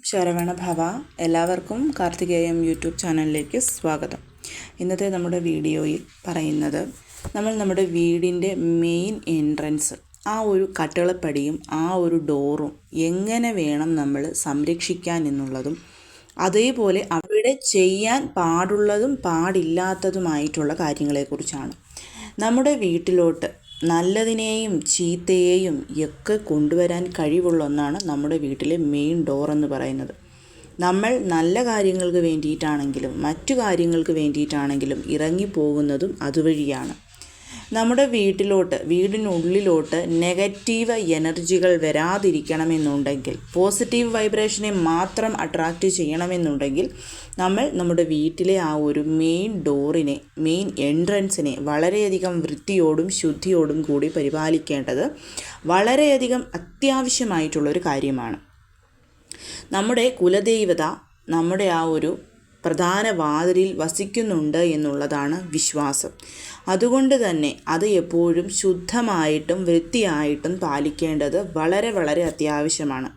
ശരവണ ഭവ എല്ലാവർക്കും കാർത്തികേയം യൂട്യൂബ് ചാനലിലേക്ക് സ്വാഗതം. ഇന്നത്തെ നമ്മുടെ വീഡിയോയിൽ പറയുന്നത് നമ്മൾ നമ്മുടെ വീടിന്റെ മെയിൻ എൻട്രൻസ് ആ ഒരു കട്ടിളപ്പടിയും ആ ഒരു ഡോറും എങ്ങനെ വേണം നമ്മൾ സംരക്ഷിക്കാൻ എന്നുള്ളതും അതേപോലെ അവിടെ ചെയ്യാൻ പാടുള്ളതും പാടില്ലാത്തതുമായിട്ടുള്ള കാര്യങ്ങളെക്കുറിച്ചാണ്. നമ്മുടെ വീട്ടിലോട്ട് നല്ലതിനെയും ചീത്തയെയും ഒക്കെ കൊണ്ടുവരാൻ കഴിവുള്ള ഒന്നാണ് നമ്മുടെ വീട്ടിലെ മെയിൻ ഡോർ എന്ന് പറയുന്നത്. നമ്മൾ നല്ല കാര്യങ്ങൾക്ക് വേണ്ടിയിട്ടാണെങ്കിലും മറ്റു കാര്യങ്ങൾക്ക് വേണ്ടിയിട്ടാണെങ്കിലും ഇറങ്ങിപ്പോകുന്നതും അതുവഴിയാണ്. നമ്മുടെ വീട്ടിലോട്ട് വീടിനുള്ളിലോട്ട് നെഗറ്റീവ് എനർജികൾ വരാതിരിക്കണമെന്നുണ്ടെങ്കിൽ പോസിറ്റീവ് വൈബ്രേഷനെ മാത്രം അട്രാക്റ്റ് ചെയ്യണമെന്നുണ്ടെങ്കിൽ നമ്മൾ നമ്മുടെ വീട്ടിലെ ആ ഒരു മെയിൻ ഡോറിനെ മെയിൻ എൻട്രൻസിനെ വളരെയധികം വൃത്തിയോടും ശുദ്ധിയോടും കൂടി പരിപാലിക്കേണ്ടത് വളരെയധികം അത്യാവശ്യമായിട്ടുള്ളൊരു കാര്യമാണ്. നമ്മുടെ കുലദൈവത നമ്മുടെ ആ ഒരു പ്രധാന വാതിലിൽ വസിക്കുന്നുണ്ട് എന്നുള്ളതാണ് വിശ്വാസം. അതുകൊണ്ട് തന്നെ അത് എപ്പോഴും ശുദ്ധമായിട്ടും വൃത്തിയായിട്ടും പാലിക്കേണ്ടത് വളരെ വളരെ അത്യാവശ്യമാണ്.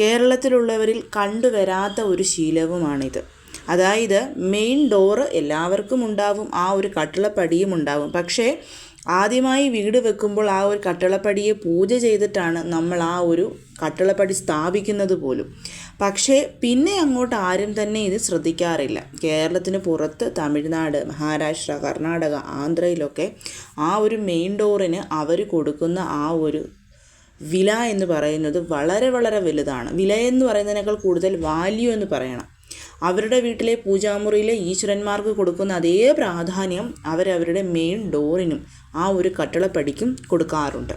കേരളത്തിലുള്ളവരിൽ കണ്ടുവരാത്ത ഒരു ശീലവുമാണിത്. അതായത് മെയിൻ ഡോറ് എല്ലാവർക്കും ഉണ്ടാവും ആ ഒരു കട്ടിളപ്പടിയും ഉണ്ടാവും. പക്ഷേ ആദ്യമായി വീട് വെക്കുമ്പോൾ ആ ഒരു കട്ടിളപ്പടിയെ പൂജ ചെയ്തിട്ടാണ് നമ്മൾ ആ ഒരു കട്ടിളപ്പടി സ്ഥാപിക്കുന്നത് പോലും. പക്ഷേ പിന്നെ അങ്ങോട്ട് ആരും തന്നെ ഇത് ശ്രദ്ധിക്കാറില്ല. കേരളത്തിന് പുറത്ത് തമിഴ്നാട് മഹാരാഷ്ട്ര കർണാടക ആന്ധ്രയിലൊക്കെ ആ ഒരു മെയിൻ ഡോറിന് അവർ കൊടുക്കുന്ന ആ ഒരു വില എന്ന് പറയുന്നത് വളരെ വളരെ വലുതാണ്. വില എന്ന് പറയുന്നതിനേക്കാൾ കൂടുതൽ വാല്യൂ എന്ന് പറയണം. അവരുടെ വീട്ടിലെ പൂജാമുറിയിലെ ഈശ്വരന്മാർക്ക് കൊടുക്കുന്ന അതേ പ്രാധാന്യം അവരവരുടെ മെയിൻ ഡോറിനും ആ ഒരു കട്ടിളപ്പടിക്കും കൊടുക്കാറുണ്ട്.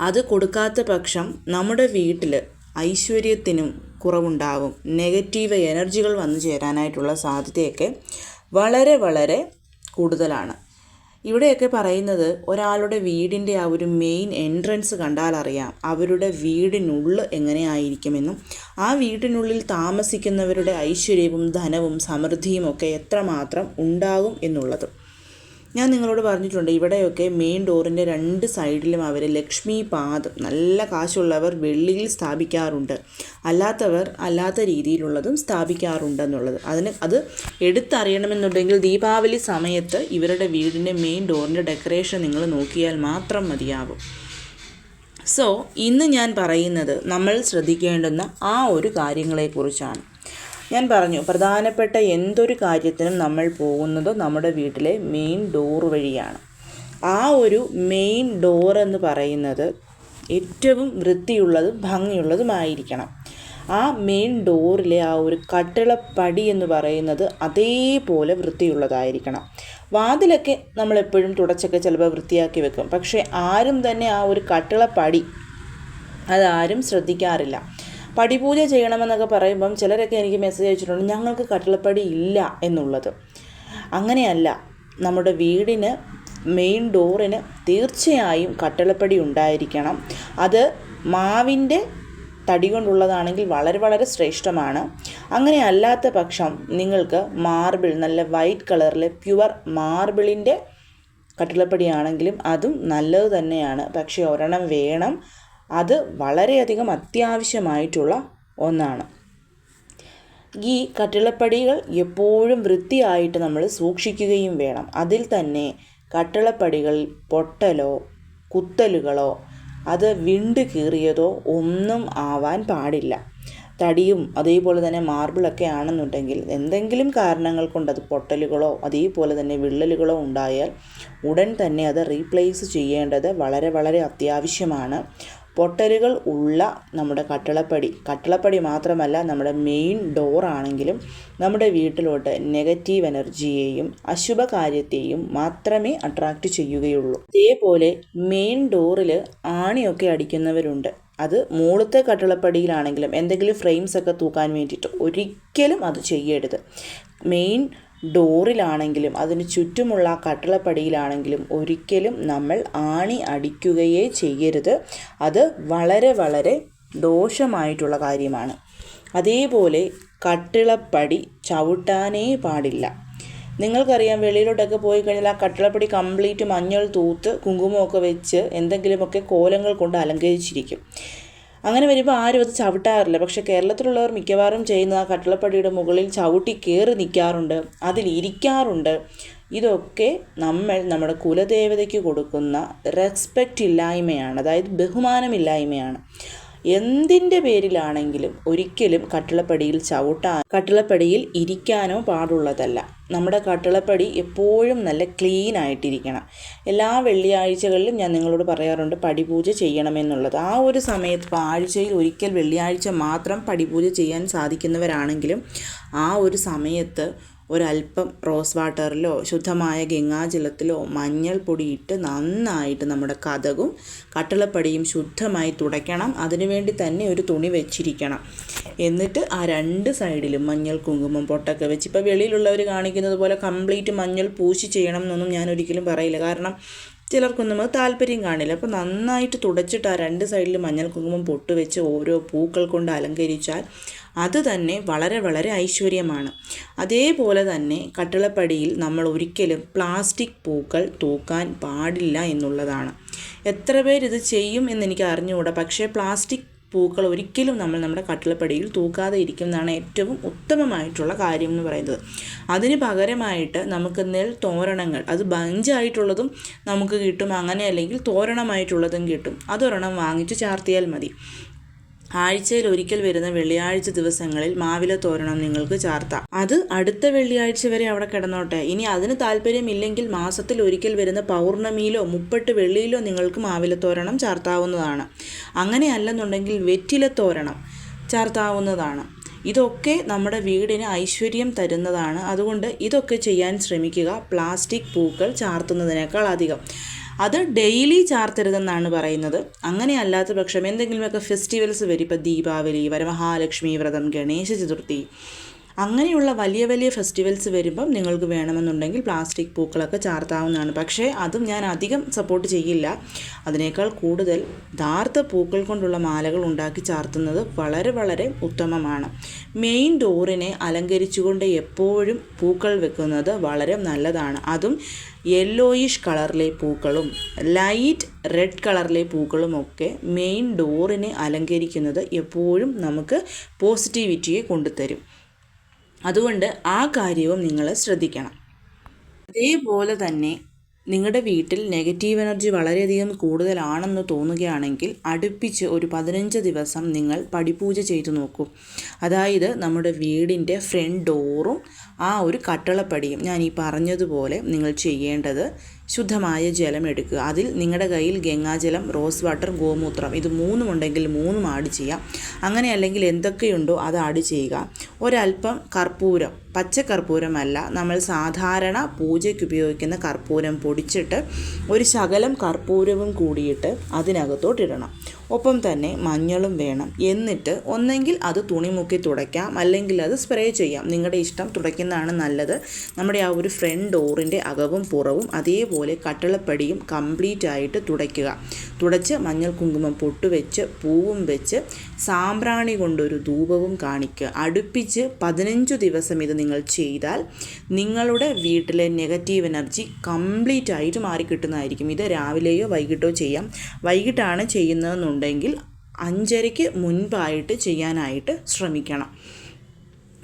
അത് കൊടുക്കാത്ത പക്ഷം നമ്മുടെ വീട്ടിൽ ഐശ്വര്യത്തിനും കുറവുണ്ടാകും നെഗറ്റീവ് എനർജികൾ വന്നു ചേരാനായിട്ടുള്ള സാധ്യതയൊക്കെ വളരെ വളരെ കൂടുതലാണ്. ഇവിടെയൊക്കെ പറയുന്നത് ഒരാളുടെ വീടിന്റെ ആ ഒരു മെയിൻ എൻട്രൻസ് കണ്ടാൽ അറിയാം. അവരുടെ വീടിനുള്ളിൽ എങ്ങനെയായിരിക്കുമെന്നും ആ വീടിനുള്ളിൽ താമസിക്കുന്നവരുടെ ഐശ്വര്യവും ധനവും സമൃദ്ധിയും ഒക്കെ എത്രമാത്രം ഉണ്ടാകും എന്നുള്ളതും. ഞാൻ നിങ്ങളോട് പറഞ്ഞിട്ടുണ്ട് ഇവിടെയൊക്കെ മെയിൻ ഡോറിന്റെ രണ്ട് സൈഡിലും അവർ ലക്ഷ്മി പാദം നല്ല കാശുള്ളവർ വെള്ളിയിൽ സ്ഥാപിക്കാറുണ്ട്. അല്ലാത്തവർ അല്ലാത്ത രീതിയിലുള്ളതും സ്ഥാപിക്കാറുണ്ടെന്നുള്ളത്. അതിന് അത് എടുത്തറിയണമെന്നുണ്ടെങ്കിൽ ദീപാവലി സമയത്ത് ഇവരുടെ വീടിന്റെ മെയിൻ ഡോറിന്റെ ഡെക്കറേഷൻ നിങ്ങൾ നോക്കിയാൽ മാത്രം മതിയാവും. സോ ഇന്ന് ഞാൻ പറയുന്നത് നമ്മൾ ശ്രദ്ധിക്കേണ്ടുന്ന ആ ഒരു കാര്യങ്ങളെക്കുറിച്ചാണ്. ഞാൻ പറഞ്ഞു പ്രധാനപ്പെട്ട എന്തൊരു കാര്യത്തിനും നമ്മൾ പോകുന്നത് നമ്മുടെ വീട്ടിലെ മെയിൻ ഡോർ വഴിയാണ്. ആ ഒരു മെയിൻ ഡോർ എന്ന് പറയുന്നത് ഏറ്റവും വൃത്തിയുള്ളതും ഭംഗിയുള്ളതുമായിരിക്കണം. ആ മെയിൻ ഡോറിലെ ആ ഒരു കട്ടിളപ്പടി എന്ന് പറയുന്നത് അതേപോലെ വൃത്തിയുള്ളതായിരിക്കണം. വാതിലൊക്കെ നമ്മളെപ്പോഴും തുടച്ചൊക്കെ ചിലപ്പോൾ വൃത്തിയാക്കി വെക്കും. പക്ഷേ ആരും തന്നെ ആ ഒരു കട്ടിളപ്പടി അതാരും ശ്രദ്ധിക്കാറില്ല. പടിപൂജ ചെയ്യണമെന്നൊക്കെ പറയുമ്പം ചിലരൊക്കെ എനിക്ക് മെസ്സേജ് അയച്ചിട്ടുണ്ട് ഞങ്ങൾക്ക് കട്ടിളപ്പടി ഇല്ല എന്നുള്ളത്. അങ്ങനെയല്ല നമ്മുടെ വീടിന് മെയിൻ ഡോറിന് തീർച്ചയായും കട്ടിളപ്പടി ഉണ്ടായിരിക്കണം. അത് മാവിന്റെ തടി കൊണ്ടുള്ളതാണെങ്കിൽ വളരെ വളരെ ശ്രേഷ്ഠമാണ്. അങ്ങനെ അല്ലാത്ത പക്ഷം നിങ്ങൾക്ക് മാർബിൾ നല്ല വൈറ്റ് കളറിലെ പ്യുവർ മാർബിളിന്റെ കട്ടിളപ്പടിയാണെങ്കിലും അതും നല്ലത് തന്നെയാണ്. പക്ഷേ ഒരെണ്ണം വേണം അത് വളരെയധികം അത്യാവശ്യമായിട്ടുള്ള ഒന്നാണ്. ഈ കട്ടിളപ്പടികൾ എപ്പോഴും വൃത്തിയായിട്ട് നമ്മൾ സൂക്ഷിക്കുകയും വേണം. അതിൽ തന്നെ കട്ടിളപ്പടികളിൽ പൊട്ടലോ കുത്തലുകളോ അത് വിണ്ട് കീറിയതോ ഒന്നും ആവാൻ പാടില്ല. തടിയും അതേപോലെ തന്നെ മാർബിളൊക്കെ ആണെന്നുണ്ടെങ്കിൽ എന്തെങ്കിലും കാരണങ്ങൾ കൊണ്ട് അത് പൊട്ടലുകളോ അതേപോലെ തന്നെ വിള്ളലുകളോ ഉണ്ടായാൽ ഉടൻ തന്നെ അത് റീപ്ലേസ് ചെയ്യേണ്ടത് വളരെ വളരെ അത്യാവശ്യമാണ്. പൊട്ടലുകൾ ഉള്ള നമ്മുടെ കട്ടിളപ്പടി. കട്ടിളപ്പടി മാത്രമല്ല നമ്മുടെ മെയിൻ ഡോറാണെങ്കിലും നമ്മുടെ വീട്ടിലോട്ട് നെഗറ്റീവ് എനർജിയെയും അശുഭകാര്യത്തെയും മാത്രമേ അട്രാക്റ്റ് ചെയ്യുകയുള്ളൂ. അതേപോലെ മെയിൻ ഡോറിൽ ആണിയൊക്കെ അടിക്കുന്നവരുണ്ട്. അത് മുകളത്തെ കട്ടിളപ്പടിയിലാണെങ്കിലും എന്തെങ്കിലും ഫ്രെയിംസ് ഒക്കെ തൂക്കാൻ വേണ്ടിയിട്ട് ഒരിക്കലും അത് ചെയ്യരുത്. മെയിൻ ഡോറിലാണെങ്കിലും അതിന് ചുറ്റുമുള്ള കട്ടിളപ്പടിയിലാണെങ്കിലും ഒരിക്കലും നമ്മൾ ആണി അടിക്കുകയേ ചെയ്യരുത്. അത് വളരെ വളരെ ദോഷമായിട്ടുള്ള കാര്യമാണ്. അതേപോലെ കട്ടിളപ്പടി ചവിട്ടാനേ പാടില്ല. നിങ്ങൾക്കറിയാം വെളിയിലോട്ടൊക്കെ പോയി കഴിഞ്ഞാൽ ആ കട്ടിളപ്പടി കംപ്ലീറ്റ് മഞ്ഞൾ തൂത്ത് കുങ്കുമമൊക്കെ വെച്ച് എന്തെങ്കിലുമൊക്കെ കോലങ്ങൾ കൊണ്ട് അലങ്കരിച്ചിരിക്കും. അങ്ങനെ വരുമ്പോൾ ആരും അത് ചവിട്ടാറില്ല. പക്ഷേ കേരളത്തിലുള്ളവർ മിക്കവാറും ചെയ്യുന്ന ആ കട്ടിളപ്പടിയുടെ മുകളിൽ ചവിട്ടി കയറി നിൽക്കാറുണ്ട് അതിലിരിക്കാറുണ്ട് ഇതൊക്കെ നമ്മൾ നമ്മുടെ കുലദേവതയ്ക്ക് കൊടുക്കുന്ന റെസ്പെക്റ്റ് ഇല്ലായ്മയാണ്. അതായത് ബഹുമാനമില്ലായ്മയാണ്. എന്തിന്റെ പേരിലാണെങ്കിലും ഒരിക്കലും കട്ടിളപ്പടിയിൽ ചവിട്ടാൻ കട്ടിളപ്പടിയിൽ ഇരിക്കാനോ പാടുള്ളതല്ല. നമ്മുടെ കട്ടിളപ്പടി എപ്പോഴും നല്ല ക്ലീൻ ആയിട്ടിരിക്കണം. എല്ലാ വെള്ളിയാഴ്ചകളിലും ഞാൻ നിങ്ങളോട് പറയാറുണ്ട് പടിപൂജ ചെയ്യണമെന്നുള്ളത്. ആ ഒരു സമയത്ത് ഇപ്പോൾ ആഴ്ചയിൽ ഒരിക്കൽ വെള്ളിയാഴ്ച മാത്രം പടിപൂജ ചെയ്യാൻ സാധിക്കുന്നവരാണെങ്കിലും ആ ഒരു സമയത്ത് ഒരല്പം റോസ് വാട്ടറിലോ ശുദ്ധമായ ഗംഗാജലത്തിലോ മഞ്ഞൾപ്പൊടിയിട്ട് നന്നായിട്ട് നമ്മുടെ കഥകും കട്ടിളപ്പടിയും ശുദ്ധമായി തുടയ്ക്കണം. അതിനുവേണ്ടി തന്നെ ഒരു തുണി വെച്ചിരിക്കണം. എന്നിട്ട് ആ രണ്ട് സൈഡിലും മഞ്ഞൾ കുങ്കുമം പൊട്ടൊക്കെ വെച്ച് ഇപ്പോൾ വെളിയിലുള്ളവർ കാണിക്കുന്നത് പോലെ കംപ്ലീറ്റ് മഞ്ഞൾ പൂശി ചെയ്യണം എന്നൊന്നും ഞാൻ ഒരിക്കലും പറയില്ല. കാരണം ചിലർക്കൊന്നും അത് താല്പര്യം കാണില്ല. അപ്പോൾ നന്നായിട്ട് തുടച്ചിട്ട് ആ രണ്ട് സൈഡിൽ മഞ്ഞൾ കുങ്കുമം പൊട്ട് വെച്ച് ഓരോ പൂക്കൾ കൊണ്ട് അലങ്കരിച്ചാൽ അത് തന്നെ വളരെ വളരെ ഐശ്വര്യമാണ്. അതേപോലെ തന്നെ കട്ടിളപ്പടിയിൽ നമ്മൾ ഒരിക്കലും പ്ലാസ്റ്റിക് പൂക്കൾ തൂക്കാൻ പാടില്ല എന്നുള്ളതാണ്. എത്ര പേരിത് ചെയ്യും എന്നെനിക്ക് അറിഞ്ഞുകൂടാ. പക്ഷേ പ്ലാസ്റ്റിക് പൂക്കൾ ഒരിക്കലും നമ്മൾ നമ്മുടെ കട്ടിളപ്പടിയിൽ തൂക്കാതെ ഇരിക്കുന്നതാണ് ഏറ്റവും ഉത്തമമായിട്ടുള്ള കാര്യം എന്ന് പറയുന്നത്. അതിന് പകരമായിട്ട് നമുക്ക് നെൽ തോരണങ്ങൾ അത് ബഞ്ചായിട്ടുള്ളതും നമുക്ക് കിട്ടും. അങ്ങനെ അല്ലെങ്കിൽ തോരണമായിട്ടുള്ളതും കിട്ടും. അതൊരെണ്ണം വാങ്ങിച്ച് ചാർത്തിയാൽ മതി. ആഴ്ചയിൽ ഒരിക്കൽ വരുന്ന വെള്ളിയാഴ്ച ദിവസങ്ങളിൽ മാവില തോരണം നിങ്ങൾക്ക് ചാർത്താം. അത് അടുത്ത വെള്ളിയാഴ്ച വരെ അവിടെ കിടന്നോട്ടെ. ഇനി അതിന് താല്പര്യമില്ലെങ്കിൽ മാസത്തിൽ ഒരിക്കൽ വരുന്ന പൗർണമിയിലോ മുപ്പട്ട് വെള്ളിയിലോ നിങ്ങൾക്ക് മാവില തോരണം ചാർത്താവുന്നതാണ്. അങ്ങനെയല്ലെന്നുണ്ടെങ്കിൽ വെറ്റില തോരണം ചാർത്താവുന്നതാണ്. ഇതൊക്കെ നമ്മുടെ വീടിന് ഐശ്വര്യം തരുന്നതാണ്. അതുകൊണ്ട് ഇതൊക്കെ ചെയ്യാൻ ശ്രമിക്കുക. പ്ലാസ്റ്റിക് പൂക്കൾ ചാർത്തുന്നതിനേക്കാൾ അധികം. അത് ഡെയിലി ചാർത്തരുതെന്നാണ് പറയുന്നത്. അങ്ങനെ അല്ലാത്ത പക്ഷം എന്തെങ്കിലുമൊക്കെ ഫെസ്റ്റിവൽസ് വരും. ഇപ്പോൾ ദീപാവലി വരമഹാലക്ഷ്മി വ്രതം ഗണേശ ചതുർത്ഥി അങ്ങനെയുള്ള വലിയ വലിയ ഫെസ്റ്റിവൽസ് വരുമ്പം നിങ്ങൾക്ക് വേണമെന്നുണ്ടെങ്കിൽ പ്ലാസ്റ്റിക് പൂക്കളൊക്കെ ചാർത്താവുന്നതാണ്. പക്ഷേ അതും ഞാൻ അധികം സപ്പോർട്ട് ചെയ്യില്ല. അതിനേക്കാൾ കൂടുതൽ ധാർത്ത പൂക്കൾ കൊണ്ടുള്ള മാലകൾ ഉണ്ടാക്കി ചാർത്തുന്നത് വളരെ വളരെ ഉത്തമമാണ്. മെയിൻ ഡോറിനെ അലങ്കരിച്ചുകൊണ്ട് എപ്പോഴും പൂക്കൾ വെക്കുന്നത് വളരെ നല്ലതാണ്. അതും യെല്ലോയിഷ് കളറിലെ പൂക്കളും ലൈറ്റ് റെഡ് കളറിലെ പൂക്കളുമൊക്കെ മെയിൻ ഡോറിനെ അലങ്കരിക്കുന്നത് എപ്പോഴും നമുക്ക് പോസിറ്റിവിറ്റിയെ കൊണ്ടുതരും. അതുകൊണ്ട് ആ കാര്യവും നിങ്ങൾ ശ്രദ്ധിക്കണം. അതേപോലെ തന്നെ നിങ്ങളുടെ വീട്ടിൽ നെഗറ്റീവ് എനർജി വളരെയധികം കൂടുതലാണെന്ന് തോന്നുകയാണെങ്കിൽ അടുപ്പിച്ച് ഒരു പതിനഞ്ച് ദിവസം നിങ്ങൾ പടിപൂജ ചെയ്തു നോക്കൂ. അതായത് നമ്മുടെ വീടിന്റെ ഫ്രണ്ട് ഡോറും ആ ഒരു കട്ടളപ്പടിയും. ഞാൻ ഈ പറഞ്ഞതുപോലെ നിങ്ങൾ ചെയ്യേണ്ടത് ശുദ്ധമായ ജലം എടുക്കുക. അതിൽ നിങ്ങളുടെ കയ്യിൽ ഗംഗാജലം റോസ് വാട്ടർ ഗോമൂത്രം ഇത് മൂന്നും ഉണ്ടെങ്കിൽ മൂന്നും ആഡ് ചെയ്യാം. അങ്ങനെ അല്ലെങ്കിൽ എന്തൊക്കെയുണ്ടോ അത് ആഡ് ചെയ്യുക. ഒരല്പം കർപ്പൂരം പച്ച കർപ്പൂരമല്ല നമ്മൾ സാധാരണ പൂജയ്ക്ക് ഉപയോഗിക്കുന്ന കർപ്പൂരം പൊടിച്ചിട്ട് ഒരു ശകലം കർപ്പൂരവും കൂടിയിട്ട് അതിനകത്തോട്ടിടണം ഒപ്പം തന്നെ മഞ്ഞളും വേണം. എന്നിട്ട് ഒന്നെങ്കിൽ അത് തുണി മുക്കി തുടയ്ക്കാം. അല്ലെങ്കിൽ അത് സ്പ്രേ ചെയ്യാം. നിങ്ങളുടെ ഇഷ്ടം തുടയ്ക്കുന്നതാണ് നല്ലത്. നമ്മുടെ ആ ഒരു ഫ്രണ്ട് ഡോറിന്റെ അകവും പുറവും അതേപോലെ കട്ടളപ്പടിയും കംപ്ലീറ്റ് ആയിട്ട് തുടയ്ക്കുക. തുടച്ച് മഞ്ഞൾ കുങ്കുമം പൊട്ടുവെച്ച് പൂവും വെച്ച് സാമ്പ്രാണി കൊണ്ടൊരു ധൂപവും കാണിക്കുക. അടുപ്പിച്ച് പതിനഞ്ചു ദിവസം ഇത് നിങ്ങൾ ചെയ്താൽ നിങ്ങളുടെ വീട്ടിലെ നെഗറ്റീവ് എനർജി കംപ്ലീറ്റ് ആയിട്ട് മാറിക്കിട്ടുന്നതായിരിക്കും ഇത് രാവിലെയോ വൈകിട്ടോ ചെയ്യാം. വൈകിട്ടാണ് ചെയ്യുന്നതെന്നുണ്ടെങ്കിൽ അഞ്ചരയ്ക്ക് മുൻപായിട്ട് ചെയ്യാനായിട്ട് ശ്രമിക്കണം.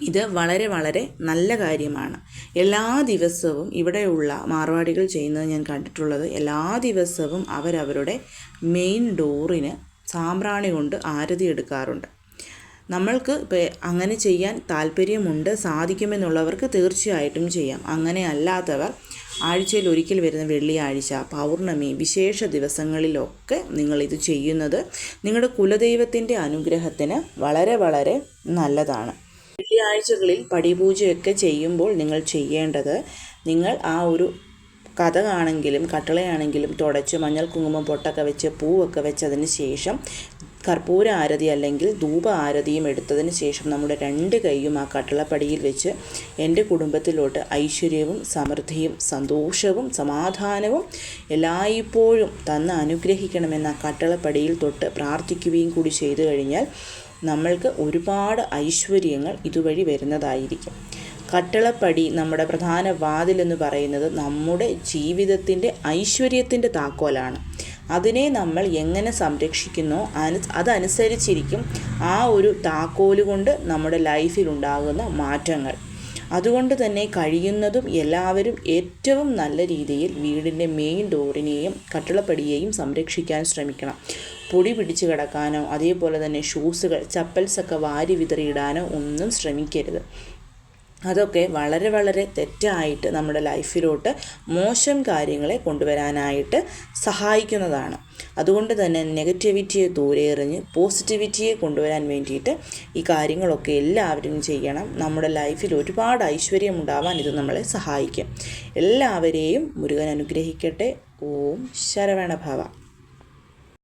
ഇത് വളരെ വളരെ നല്ല കാര്യമാണ്. എല്ലാ ദിവസവും ഇവിടെയുള്ള മാർവാടികൾ ചെയ്യുന്നത് ഞാൻ കണ്ടിട്ടുള്ളത് എല്ലാ ദിവസവും അവരവരുടെ മെയിൻ ഡോറിന് സാമ്പ്രാണി കൊണ്ട് ആരതി എടുക്കാറുണ്ട്. നമ്മൾക്ക് അങ്ങനെ ചെയ്യാൻ താല്പര്യമുണ്ട് സാധിക്കുമെന്നുള്ളവർക്ക് തീർച്ചയായിട്ടും ചെയ്യാം. അങ്ങനെ അല്ലാത്തവർ ആഴ്ചയിൽ ഒരിക്കൽ വരുന്ന വെള്ളിയാഴ്ച പൗർണമി വിശേഷ ദിവസങ്ങളിലൊക്കെ നിങ്ങളിത് ചെയ്യുന്നത് നിങ്ങളുടെ കുലദൈവത്തിന്റെ അനുഗ്രഹത്തിന് വളരെ വളരെ നല്ലതാണ്. വെള്ളിയാഴ്ചകളിൽ പടിപൂജയൊക്കെ ചെയ്യുമ്പോൾ നിങ്ങൾ ചെയ്യേണ്ടത് നിങ്ങൾ ആ ഒരു കഥകാണെങ്കിലും കട്ടളയാണെങ്കിലും തുടച്ച് മഞ്ഞൾ കുങ്കുമം പൊട്ടൊക്കെ വെച്ച് പൂവൊക്കെ വെച്ചതിന് ശേഷം കർപ്പൂര ആരതി അല്ലെങ്കിൽ ധൂപ ആരതിയും എടുത്തതിന് ശേഷം നമ്മുടെ രണ്ട് കൈയും ആ കട്ടളപ്പടിയിൽ വെച്ച് എന്റെ കുടുംബത്തിലോട്ട് ഐശ്വര്യവും സമൃദ്ധിയും സന്തോഷവും സമാധാനവും എല്ലായ്പ്പോഴും തന്ന് അനുഗ്രഹിക്കണമെന്ന കട്ടളപ്പടിയിൽ തൊട്ട് പ്രാർത്ഥിക്കുകയും കൂടി ചെയ്തു കഴിഞ്ഞാൽ നമ്മൾക്ക് ഒരുപാട് ഐശ്വര്യങ്ങൾ ഇതുവഴി വരുന്നതായിരിക്കും. കട്ടളപ്പടി നമ്മുടെ പ്രധാന വാതിലെന്ന് പറയുന്നത് നമ്മുടെ ജീവിതത്തിന്റെ ഐശ്വര്യത്തിന്റെ താക്കോലാണ്. അതിനെ നമ്മൾ എങ്ങനെ സംരക്ഷിക്കുന്നോ അനു അതനുസരിച്ചിരിക്കും ആ ഒരു താക്കോൽ കൊണ്ട് നമ്മുടെ ലൈഫിൽ ഉണ്ടാകുന്ന മാറ്റങ്ങൾ. അതുകൊണ്ട് തന്നെ കഴിയുന്നതും എല്ലാവരും ഏറ്റവും നല്ല രീതിയിൽ വീടിന്റെ മെയിൻ ഡോറിനെയും കട്ടിളപ്പടിയെയും സംരക്ഷിക്കാൻ ശ്രമിക്കണം. പൊടി പിടിച്ച് കിടക്കാനോ അതേപോലെ തന്നെ ഷൂസുകൾ ചപ്പൽസൊക്കെ വാരി വിതറിയിടാനോ ഒന്നും ശ്രമിക്കരുത്. അതൊക്കെ വളരെ വളരെ തെറ്റായിട്ട് നമ്മുടെ ലൈഫിലോട്ട് മോശം കാര്യങ്ങളെ കൊണ്ടുവരാനായിട്ട് സഹായിക്കുന്നതാണ്. അതുകൊണ്ട് തന്നെ നെഗറ്റിവിറ്റിയെ ദൂരെ എറിഞ്ഞ് പോസിറ്റിവിറ്റിയെ കൊണ്ടുവരാൻ വേണ്ടിയിട്ട് ഈ കാര്യങ്ങളൊക്കെ എല്ലാവരും ചെയ്യണം. നമ്മുടെ ലൈഫിൽ ഒരുപാട് ഐശ്വര്യം ഉണ്ടാവാൻ ഇത് നമ്മളെ സഹായിക്കും. എല്ലാവരെയും മുരുകൻ അനുഗ്രഹിക്കട്ടെ. ഓം ശരവണഭവ.